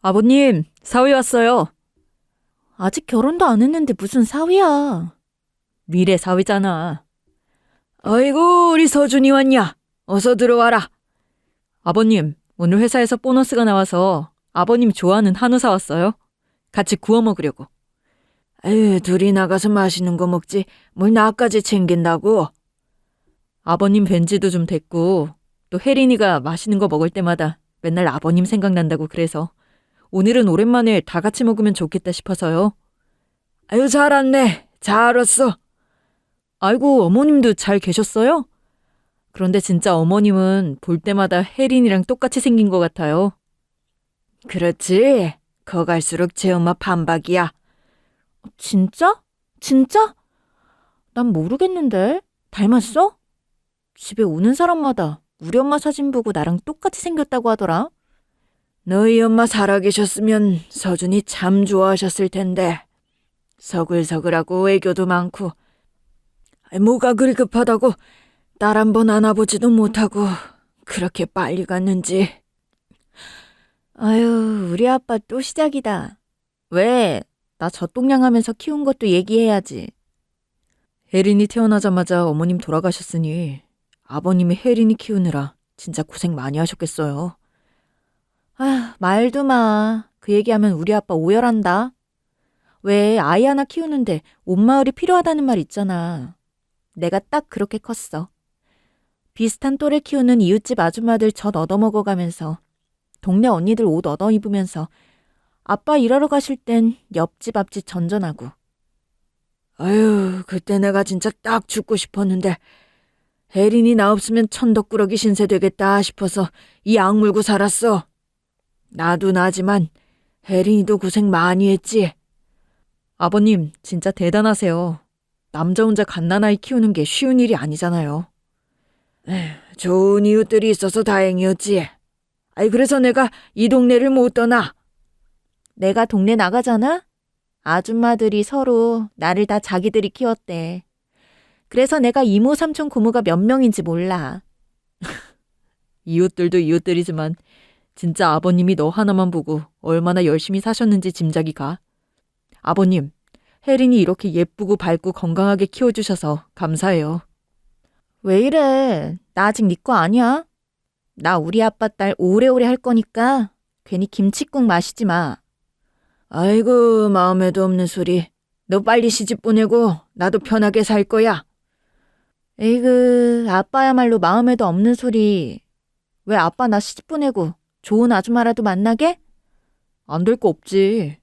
아버님, 사위 왔어요. 아직 결혼도 안 했는데 무슨 사위야. 미래 사위잖아. 아이고, 우리 서준이 왔냐? 어서 들어와라. 아버님, 오늘 회사에서 보너스가 나와서 아버님 좋아하는 한우 사왔어요. 같이 구워 먹으려고. 에휴, 둘이 나가서 맛있는 거 먹지. 뭘 나까지 챙긴다고? 아버님 뵌지도 좀 됐고, 또 혜린이가 맛있는 거 먹을 때마다 맨날 아버님 생각난다고 그래서 오늘은 오랜만에 다 같이 먹으면 좋겠다 싶어서요. 아유, 잘 왔네. 잘 왔어. 아이고, 어머님도 잘 계셨어요? 그런데 진짜 어머님은 볼 때마다 혜린이랑 똑같이 생긴 것 같아요. 그렇지. 거 갈수록 제 엄마 반박이야. 진짜? 진짜? 난 모르겠는데. 닮았어? 집에 오는 사람마다 우리 엄마 사진 보고 나랑 똑같이 생겼다고 하더라. 너희 엄마 살아계셨으면 서준이 참 좋아하셨을 텐데. 서글서글하고 애교도 많고. 뭐가 그리 급하다고 딸 한 번 안아보지도 못하고 그렇게 빨리 갔는지. 아유, 우리 아빠 또 시작이다. 왜? 나 젖동량하면서 키운 것도 얘기해야지. 혜린이 태어나자마자 어머님 돌아가셨으니 아버님이 혜린이 키우느라 진짜 고생 많이 하셨겠어요. 아, 말도 마. 그 얘기하면 우리 아빠 오열한다. 왜 아이 하나 키우는데 온 마을이 필요하다는 말 있잖아. 내가 딱 그렇게 컸어. 비슷한 또래 키우는 이웃집 아줌마들 젖 얻어먹어 가면서 동네 언니들 옷 얻어 입으면서 아빠 일하러 가실 땐 옆집 앞집 전전하고 아유, 그때 내가 진짜 딱 죽고 싶었는데 혜린이 나 없으면 천덕꾸러기 신세 되겠다 싶어서 이 악물고 살았어. 나도 나지만 혜린이도 고생 많이 했지. 아버님 진짜 대단하세요. 남자 혼자 갓난아이 키우는 게 쉬운 일이 아니잖아요. 좋은 이웃들이 있어서 다행이었지. 아이, 그래서 내가 이 동네를 못 떠나. 내가 동네 나가잖아? 아줌마들이 서로 나를 다 자기들이 키웠대. 그래서 내가 이모, 삼촌, 고모가 몇 명인지 몰라. 이웃들도 이웃들이지만 진짜 아버님이 너 하나만 보고 얼마나 열심히 사셨는지 짐작이 가. 아버님, 혜린이 이렇게 예쁘고 밝고 건강하게 키워주셔서 감사해요. 왜 이래? 나 아직 네 거 아니야? 나 우리 아빠 딸 오래오래 할 거니까 괜히 김치국 마시지 마. 아이고, 마음에도 없는 소리. 너 빨리 시집 보내고 나도 편하게 살 거야. 에이그, 아빠야말로 마음에도 없는 소리. 왜 아빠 나 시집 보내고 좋은 아줌마라도 만나게? 안 될 거 없지.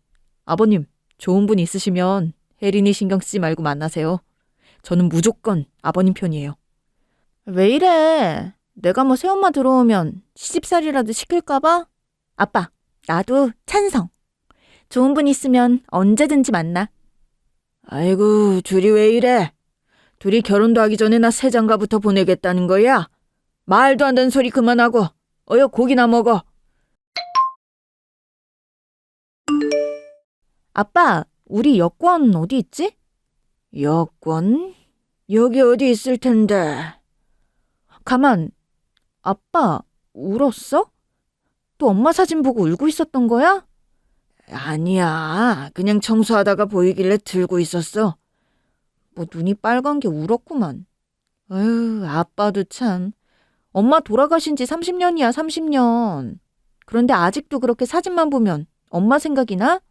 아버님, 좋은 분 있으시면 혜린이 신경 쓰지 말고 만나세요. 저는 무조건 아버님 편이에요. 왜 이래? 내가 뭐 새엄마 들어오면 시집살이라도 시킬까봐? 아빠, 나도 찬성. 좋은 분 있으면 언제든지 만나. 아이고, 둘이 왜 이래? 둘이 결혼도 하기 전에 나 새장가부터 보내겠다는 거야? 말도 안 되는 소리 그만하고, 어여 고기나 먹어. 아빠, 우리 여권 어디 있지? 여권? 여기 어디 있을 텐데. 가만. 아빠, 울었어? 또 엄마 사진 보고 울고 있었던 거야? 아니야. 그냥 청소하다가 보이길래 들고 있었어. 뭐 눈이 빨간 게 울었구만. 아유, 아빠도 참. 엄마 돌아가신 지 30년이야, 30년. 그런데 아직도 그렇게 사진만 보면 엄마 생각이 나?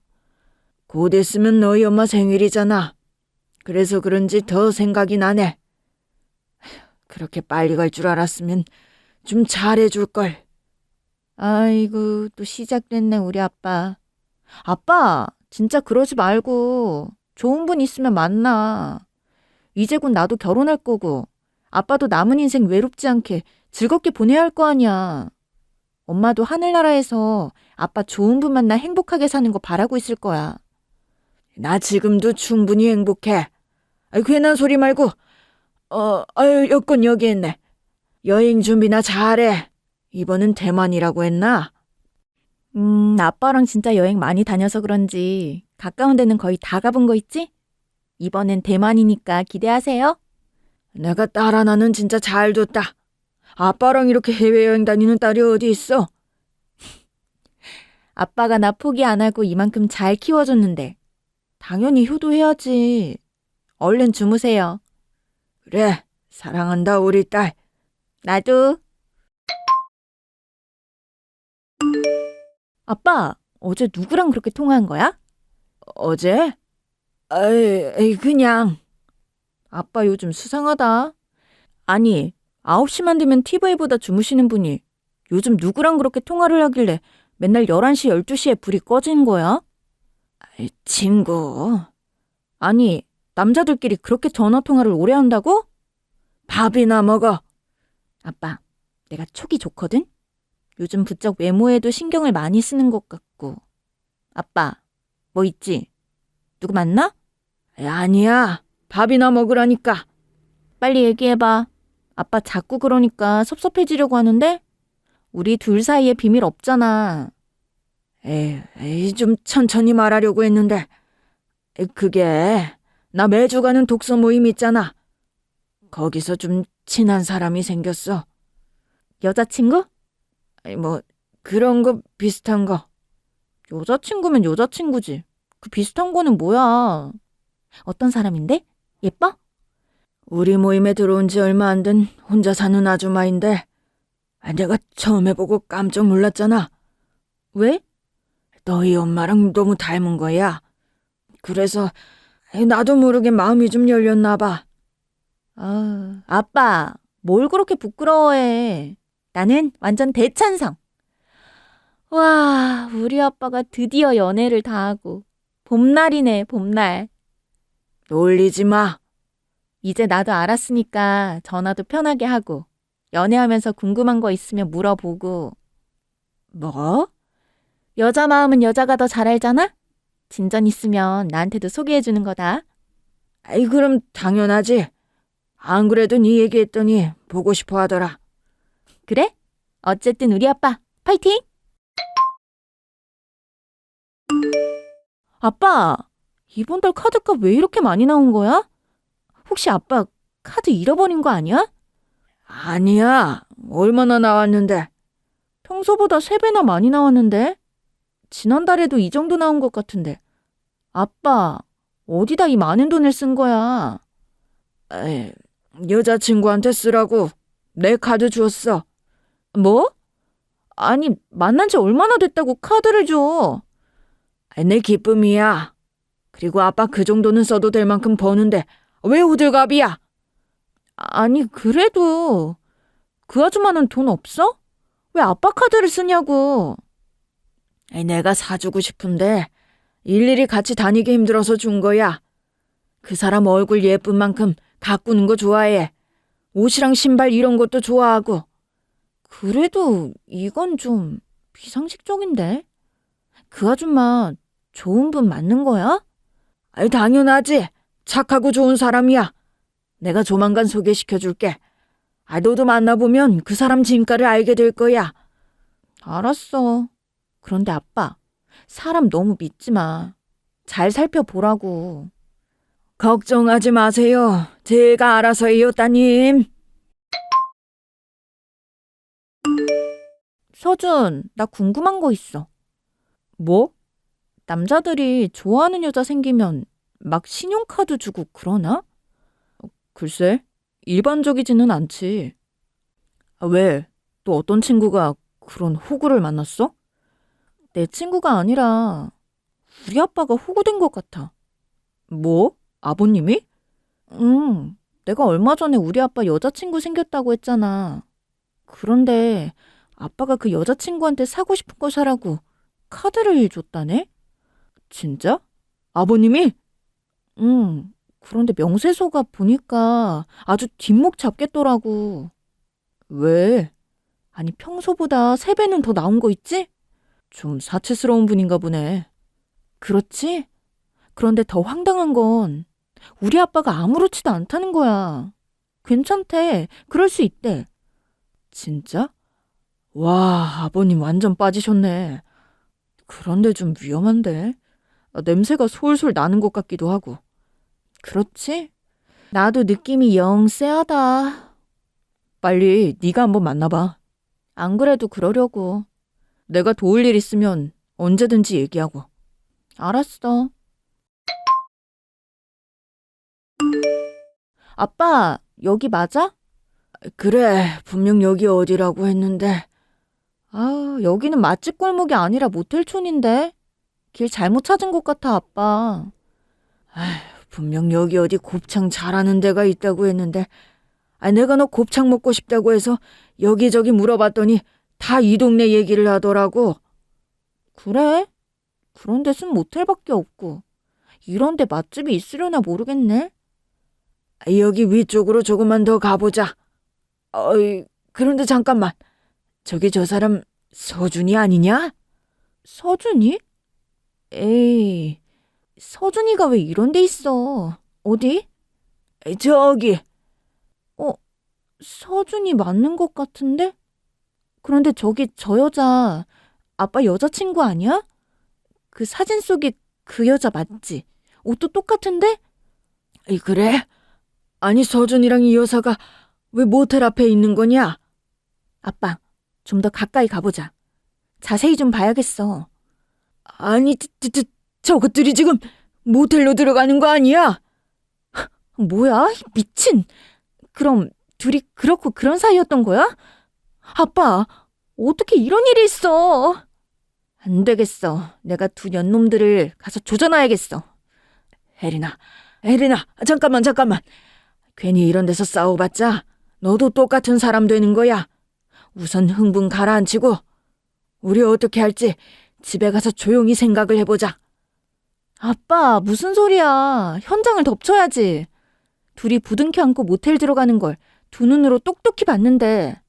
곧 있으면 너희 엄마 생일이잖아. 그래서 그런지 더 생각이 나네. 휴, 그렇게 빨리 갈 줄 알았으면 좀 잘해줄걸. 아이고, 또 시작됐네, 우리 아빠. 아빠, 진짜 그러지 말고 좋은 분 있으면 만나. 이제 곧 나도 결혼할 거고, 아빠도 남은 인생 외롭지 않게 즐겁게 보내야 할 거 아니야. 엄마도 하늘나라에서 아빠 좋은 분 만나 행복하게 사는 거 바라고 있을 거야. 나 지금도 충분히 행복해. 아이, 괜한 소리 말고, 어, 아유, 여권 여기 있네. 여행 준비나 잘해. 이번은 대만이라고 했나? 음, 아빠랑 진짜 여행 많이 다녀서 그런지 가까운 데는 거의 다 가본 거 있지? 이번엔 대만이니까 기대하세요. 내가 딸 하나는 진짜 잘 뒀다. 아빠랑 이렇게 해외여행 다니는 딸이 어디 있어? 아빠가 나 포기 안 하고 이만큼 잘 키워줬는데. 당연히 효도해야지. 얼른 주무세요. 그래, 사랑한다, 우리 딸. 나도. 아빠, 어제 누구랑 그렇게 통화한 거야? 어제? 에이, 그냥. 아빠 요즘 수상하다. 아니, 9시만 되면 TV보다 주무시는 분이 요즘 누구랑 그렇게 통화를 하길래 맨날 11시, 12시에 불이 꺼지는 거야? 아이, 친구. 아니, 남자들끼리 그렇게 전화 통화를 오래 한다고? 밥이나 먹어. 아빠, 내가 촉이 좋거든? 요즘 부쩍 외모에도 신경을 많이 쓰는 것 같고. 아빠, 뭐 있지? 누구 만나? 아니야. 밥이나 먹으라니까. 빨리 얘기해봐. 아빠 자꾸 그러니까 섭섭해지려고 하는데? 우리 둘 사이에 비밀 없잖아. 에이, 에이, 좀 천천히 말하려고 했는데. 그게, 나 매주 가는 독서 모임 있잖아. 거기서 좀 친한 사람이 생겼어. 여자친구? 뭐, 그런 거 비슷한 거. 여자친구면 여자친구지. 그 비슷한 거는 뭐야? 어떤 사람인데? 예뻐? 우리 모임에 들어온 지 얼마 안 된 혼자 사는 아줌마인데, 아, 내가 처음에 보고 깜짝 놀랐잖아. 왜? 너희 엄마랑 너무 닮은 거야. 그래서 나도 모르게 마음이 좀 열렸나 봐. 아, 아빠, 뭘 그렇게 부끄러워해. 나는 완전 대찬성. 와, 우리 아빠가 드디어 연애를 다 하고. 봄날이네, 봄날. 놀리지 마. 이제 나도 알았으니까 전화도 편하게 하고, 연애하면서 궁금한 거 있으면 물어보고. 뭐? 여자 마음은 여자가 더 잘 알잖아? 진전 있으면 나한테도 소개해주는 거다. 아이, 그럼 당연하지. 안 그래도 네 얘기했더니 보고 싶어 하더라. 그래? 어쨌든 우리 아빠, 파이팅! 아빠, 이번 달 카드값 왜 이렇게 많이 나온 거야? 혹시 아빠 카드 잃어버린 거 아니야? 아니야. 얼마나 나왔는데. 평소보다 3배나 많이 나왔는데? 지난달에도 이 정도 나온 것 같은데. 아빠, 어디다 이 많은 돈을 쓴 거야? 에이, 여자친구한테 쓰라고 내 카드 줬어. 뭐? 아니, 만난 지 얼마나 됐다고 카드를 줘? 아이, 내 기쁨이야. 그리고 아빠 그 정도는 써도 될 만큼 버는데 왜 호들갑이야? 아니, 그래도 그 아줌마는 돈 없어? 왜 아빠 카드를 쓰냐고. 내가 사주고 싶은데 일일이 같이 다니기 힘들어서 준 거야. 그 사람 얼굴 예쁜 만큼 가꾸는 거 좋아해. 옷이랑 신발 이런 것도 좋아하고. 그래도 이건 좀 비상식적인데? 그 아줌마 좋은 분 맞는 거야? 아이, 당연하지. 착하고 좋은 사람이야. 내가 조만간 소개시켜 줄게. 아, 너도 만나보면 그 사람 진가를 알게 될 거야. 알았어. 그런데 아빠, 사람 너무 믿지 마. 잘 살펴보라고. 걱정하지 마세요. 제가 알아서 해요, 따님. 서준, 나 궁금한 거 있어. 뭐? 남자들이 좋아하는 여자 생기면 막 신용카드 주고 그러나? 어, 글쎄, 일반적이지는 않지. 아, 왜? 또 어떤 친구가 그런 호구를 만났어? 내 친구가 아니라 우리 아빠가 호구된 것 같아. 뭐? 아버님이? 응, 내가 얼마 전에 우리 아빠 여자친구 생겼다고 했잖아. 그런데 아빠가 그 여자친구한테 사고 싶은 거 사라고 카드를 줬다네? 진짜? 아버님이? 응. 그런데 명세서가 보니까 아주 뒷목 잡겠더라고. 왜? 아니, 평소보다 세배는더 나온 거 있지? 좀 사치스러운 분인가 보네. 그렇지? 그런데 더 황당한 건 우리 아빠가 아무렇지도 않다는 거야. 괜찮대. 그럴 수 있대. 진짜? 와, 아버님 완전 빠지셨네. 그런데 좀 위험한데? 아, 냄새가 솔솔 나는 것 같기도 하고. 그렇지? 나도 느낌이 영 쎄하다. 빨리 네가 한번 만나봐. 안 그래도 그러려고. 내가 도울 일 있으면 언제든지 얘기하고. 알았어. 아빠, 여기 맞아? 그래, 분명 여기 어디라고 했는데. 아, 여기는 맛집 골목이 아니라 모텔촌인데. 길 잘못 찾은 것 같아, 아빠. 분명 여기 어디 곱창 잘하는 데가 있다고 했는데. 아, 내가 너 곱창 먹고 싶다고 해서 여기저기 물어봤더니 다 이 동네 얘기를 하더라고. 그래? 그런 데는 모텔밖에 없고. 이런 데 맛집이 있으려나 모르겠네. 아, 여기 위쪽으로 조금만 더 가보자. 어이, 그런데 잠깐만. 저기 저 사람 서준이 아니냐? 서준이? 에이, 서준이가 왜 이런 데 있어? 어디? 저기. 서준이 맞는 것 같은데? 그런데 저기 저 여자, 아빠 여자친구 아니야? 그 사진 속에 그 여자 맞지? 옷도 똑같은데? 이 그래? 아니 서준이랑 이 여사가 왜 모텔 앞에 있는 거냐? 아빠, 좀 더 가까이 가보자. 자세히 좀 봐야겠어. 아니 저, 저, 저, 저것들이 지금 모텔로 들어가는 거 아니야? 뭐야? 미친! 그럼 둘이 그렇고 그런 사이였던 거야? 아빠, 어떻게 이런 일이 있어? 안 되겠어. 내가 두 년놈들을 가서 조져놔야겠어. 혜린아, 혜린아, 잠깐만 잠깐만. 괜히 이런 데서 싸워봤자 너도 똑같은 사람 되는 거야. 우선 흥분 가라앉히고 우리 어떻게 할지 집에 가서 조용히 생각을 해보자. 아빠, 무슨 소리야. 현장을 덮쳐야지. 둘이 부둥켜 안고 모텔 들어가는 걸 두 눈으로 똑똑히 봤는데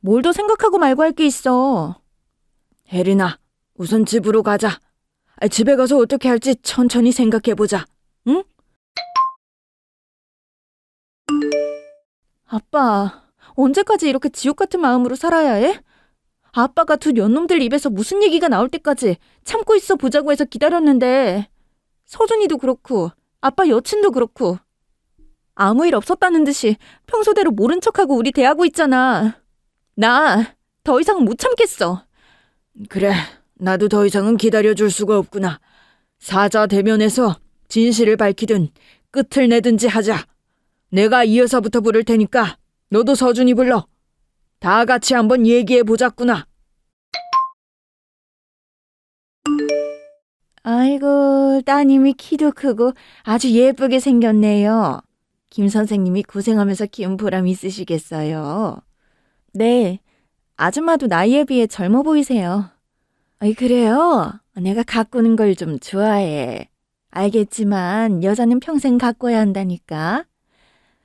뭘 더 생각하고 말고 할 게 있어. 혜린아, 우선 집으로 가자. 아, 집에 가서 어떻게 할지 천천히 생각해보자. 아빠, 언제까지 이렇게 지옥 같은 마음으로 살아야 해? 아빠가 두 년놈들 입에서 무슨 얘기가 나올 때까지 참고 있어 보자고 해서 기다렸는데 서준이도 그렇고 아빠 여친도 그렇고 아무 일 없었다는 듯이 평소대로 모른 척하고 우리 대하고 있잖아. 나 더 이상 못 참겠어. 그래, 나도 더 이상은 기다려줄 수가 없구나. 사자 대면에서 진실을 밝히든 끝을 내든지 하자. 내가 이 여사부터 부를 테니까 너도 서준이 불러. 다 같이 한번 얘기해 보자꾸나. 아이고, 따님이 키도 크고 아주 예쁘게 생겼네요. 김 선생님이 고생하면서 키운 보람 있으시겠어요. 네, 아줌마도 나이에 비해 젊어 보이세요. 아이, 그래요? 내가 가꾸는 걸 좀 좋아해. 알겠지만 여자는 평생 가꿔야 한다니까.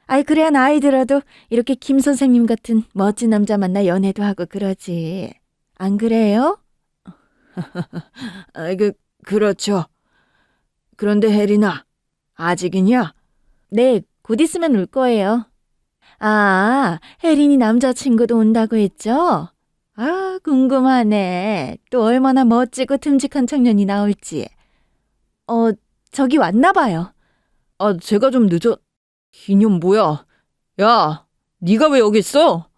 아이, 그래야 나이 들어도 이렇게 김 선생님 같은 멋진 남자 만나 연애도 하고 그러지. 안 그래요? 아, 그, 그렇죠. 그런데 혜린아, 아직이냐? 네, 곧 있으면 올 거예요. 아, 혜린이 남자친구도 온다고 했죠? 아, 궁금하네. 또 얼마나 멋지고 듬직한 청년이 나올지. 어, 저기 왔나 봐요. 아, 제가 좀 늦어. 이년 뭐야? 야, 네가 왜 여기 있어?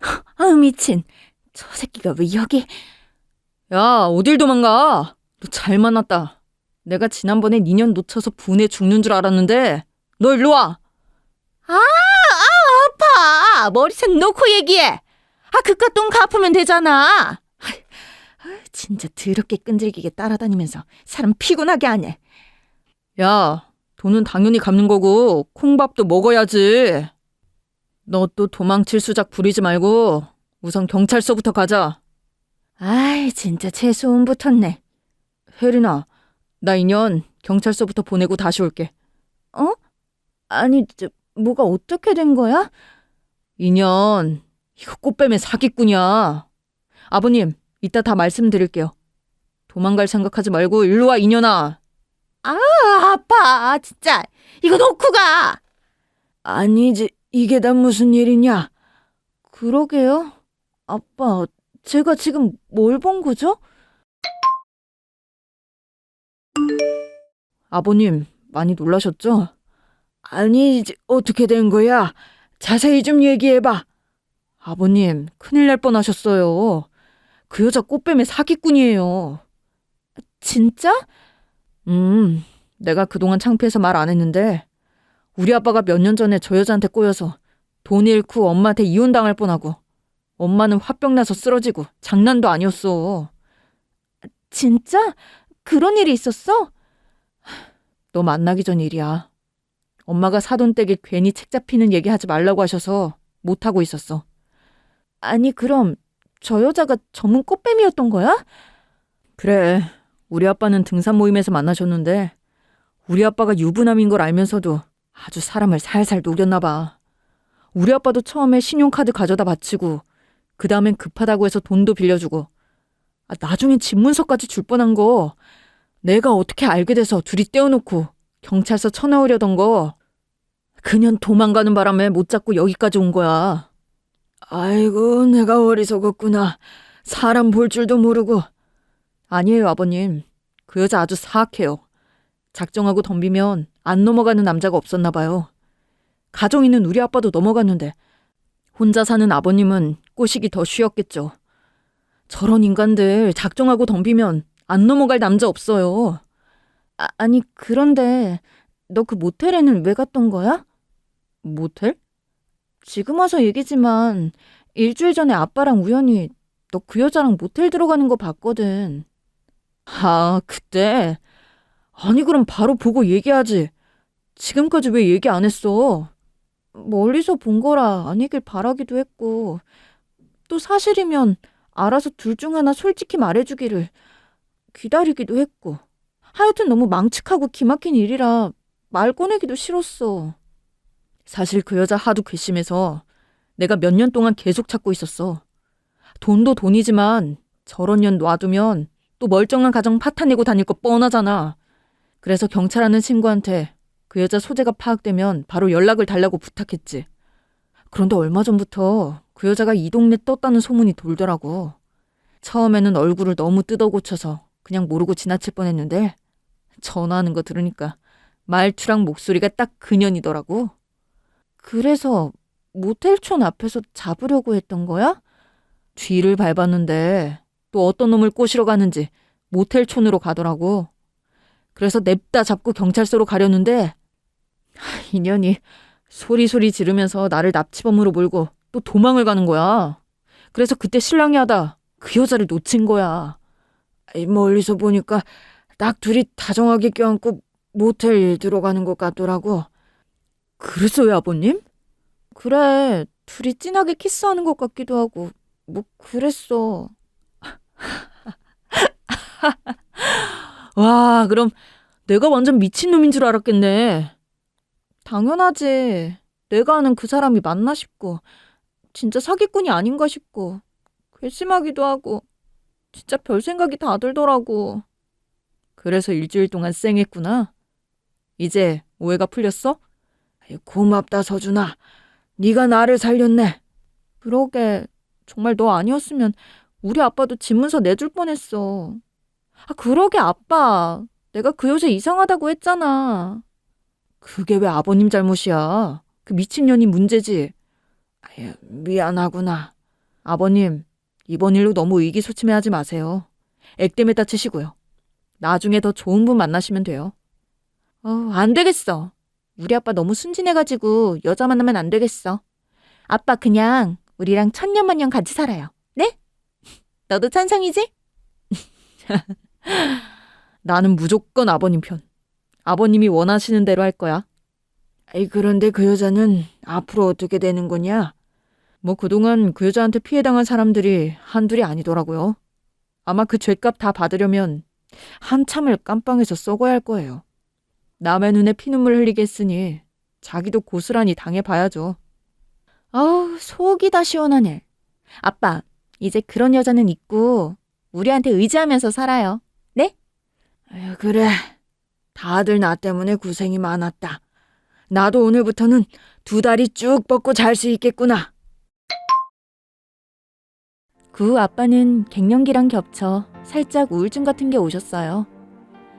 아, 미친. 저 새끼가 왜 여기? 야, 어딜 도망가? 너 잘 만났다. 내가 지난번에 니년 놓쳐서 분해 죽는 줄 알았는데 너 일로 와. 아파! 머리색 놓고 얘기해! 아, 그깟 돈 갚으면 되잖아! 진짜 더럽게 끈질기게 따라다니면서 사람 피곤하게 하네. 야, 돈은 당연히 갚는 거고 콩밥도 먹어야지. 너 또 도망칠 수작 부리지 말고 우선 경찰서부터 가자. 아이, 진짜 재수운 붙었네. 혜린아, 나 인연 경찰서부터 보내고 다시 올게. 어? 아니, 저, 뭐가 어떻게 된 거야? 인연, 이거 꽃뱀의 사기꾼이야. 아버님, 이따 다 말씀드릴게요. 도망갈 생각하지 말고 일로 와, 인연아. 아, 아파. 진짜. 이거 놓고 가! 아니지, 이게 다 무슨 일이냐? 그러게요. 아빠, 제가 지금 뭘 본 거죠? 아버님, 많이 놀라셨죠? 아니, 이제 어떻게 된 거야? 자세히 좀 얘기해봐. 아버님, 큰일 날 뻔하셨어요. 그 여자 꽃뱀의 사기꾼이에요. 진짜? 음, 내가 그동안 창피해서 말 안 했는데, 우리 아빠가 몇 년 전에 저 여자한테 꼬여서 돈 잃고 엄마한테 이혼당할 뻔하고, 엄마는 화병 나서 쓰러지고, 장난도 아니었어. 진짜? 그런 일이 있었어? 너 만나기 전 일이야. 엄마가 사돈 댁에 괜히 책 잡히는 얘기 하지 말라고 하셔서 못하고 있었어. 아니, 그럼 저 여자가 전문 꽃뱀이었던 거야? 그래. 우리 아빠는 등산 모임에서 만나셨는데, 우리 아빠가 유부남인 걸 알면서도 아주 사람을 살살 녹였나 봐. 우리 아빠도 처음에 신용카드 가져다 바치고, 그 다음엔 급하다고 해서 돈도 빌려주고, 아, 나중엔 집문서까지 줄 뻔한 거, 내가 어떻게 알게 돼서 둘이 떼어놓고 경찰서 쳐넣으려던 거, 그년 도망가는 바람에 못 잡고 여기까지 온 거야. 아이고, 내가 어리석었구나. 사람 볼 줄도 모르고. 아니에요, 아버님. 그 여자 아주 사악해요. 작정하고 덤비면 안 넘어가는 남자가 없었나 봐요. 가정 있는 우리 아빠도 넘어갔는데 혼자 사는 아버님은 꼬시기 더 쉬웠겠죠. 저런 인간들 작정하고 덤비면 안 넘어갈 남자 없어요. 아, 아니 그런데 너 그 모텔에는 왜 갔던 거야? 모텔? 지금 와서 얘기지만 일주일 전에 아빠랑 우연히 너 그 여자랑 모텔 들어가는 거 봤거든. 아, 그때? 아니, 그럼 바로 보고 얘기하지. 지금까지 왜 얘기 안 했어? 멀리서 본 거라 아니길 바라기도 했고, 또 사실이면 알아서 둘 중 하나 솔직히 말해주기를 기다리기도 했고, 하여튼 너무 망측하고 기막힌 일이라 말 꺼내기도 싫었어. 사실 그 여자 하도 괘씸해서 내가 몇 년 동안 계속 찾고 있었어. 돈도 돈이지만 저런 년 놔두면 또 멀쩡한 가정 파탄내고 다닐 거 뻔하잖아. 그래서 경찰 하는 친구한테 그 여자 소재가 파악되면 바로 연락을 달라고 부탁했지. 그런데 얼마 전부터 그 여자가 이 동네 떴다는 소문이 돌더라고. 처음에는 얼굴을 너무 뜯어 고쳐서 그냥 모르고 지나칠 뻔했는데 전화하는 거 들으니까 말투랑 목소리가 딱 그년이더라고. 그래서 모텔촌 앞에서 잡으려고 했던 거야? 뒤를 밟았는데 또 어떤 놈을 꼬시러 가는지 모텔촌으로 가더라고. 그래서 냅다 잡고 경찰서로 가려는데 하, 인연이 소리소리 지르면서 나를 납치범으로 몰고 또 도망을 가는 거야. 그래서 그때 신랑이 하다 그 여자를 놓친 거야. 멀리서 보니까 딱 둘이 다정하게 껴안고 모텔 들어가는 것 같더라고. 그랬어요, 아버님? 그래, 둘이 진하게 키스하는 것 같기도 하고, 뭐, 그랬어. 와, 그럼 내가 완전 미친놈인 줄 알았겠네. 당연하지. 내가 아는 그 사람이 맞나 싶고, 진짜 사기꾼이 아닌가 싶고, 괘씸하기도 하고, 진짜 별 생각이 다 들더라고. 그래서 일주일 동안 쌩했구나. 이제 오해가 풀렸어? 고맙다, 서준아. 네가 나를 살렸네. 그러게 정말 너 아니었으면 우리 아빠도 집문서 내줄 뻔했어. 아 그러게 아빠. 내가 그 여자 이상하다고 했잖아. 그게 왜 아버님 잘못이야? 그 미친년이 문제지. 아유, 미안하구나. 아버님 이번 일로 너무 의기소침해하지 마세요. 액땜에 다치시고요. 나중에 더 좋은 분 만나시면 돼요. 어, 안 되겠어. 우리 아빠 너무 순진해가지고 여자 만나면 안 되겠어. 아빠 그냥 우리랑 천년만년 같이 살아요. 네? 너도 찬성이지? 나는 무조건 아버님 편. 아버님이 원하시는 대로 할 거야. 아이, 그런데 그 여자는 앞으로 어떻게 되는 거냐? 뭐 그동안 그 여자한테 피해당한 사람들이 한둘이 아니더라고요. 아마 그 죄값 다 받으려면 한참을 깜빵에서 썩어야 할 거예요. 남의 눈에 피눈물 흘리게 했으니 자기도 고스란히 당해봐야죠. 아우 속이 다 시원하네. 아빠 이제 그런 여자는 있고 우리한테 의지하면서 살아요. 아유, 그래. 다들 나 때문에 고생이 많았다. 나도 오늘부터는 두 다리 쭉 뻗고 잘 수 있겠구나. 그 후 아빠는 갱년기랑 겹쳐 살짝 우울증 같은 게 오셨어요.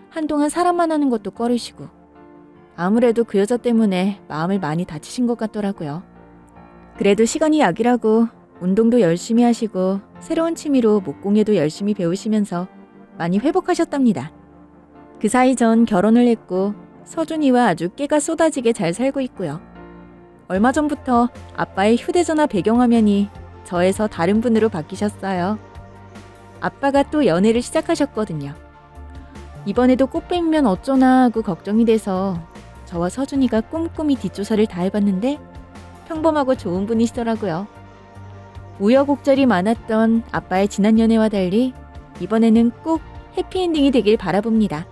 한동안 사람만 하는 것도 꺼리시고 아무래도 그 여자 때문에 마음을 많이 다치신 것 같더라고요. 그래도 시간이 약이라고 운동도 열심히 하시고 새로운 취미로 목공예도 열심히 배우시면서 많이 회복하셨답니다. 그 사이 전 결혼을 했고 서준이와 아주 깨가 쏟아지게 잘 살고 있고요. 얼마 전부터 아빠의 휴대전화 배경화면이 저에서 다른 분으로 바뀌셨어요. 아빠가 또 연애를 시작하셨거든요. 이번에도 꽃뱀이면 어쩌나 하고 걱정이 돼서 저와 서준이가 꼼꼼히 뒷조사를 다 해봤는데 평범하고 좋은 분이시더라고요. 우여곡절이 많았던 아빠의 지난 연애와 달리 이번에는 꼭 해피엔딩이 되길 바라봅니다.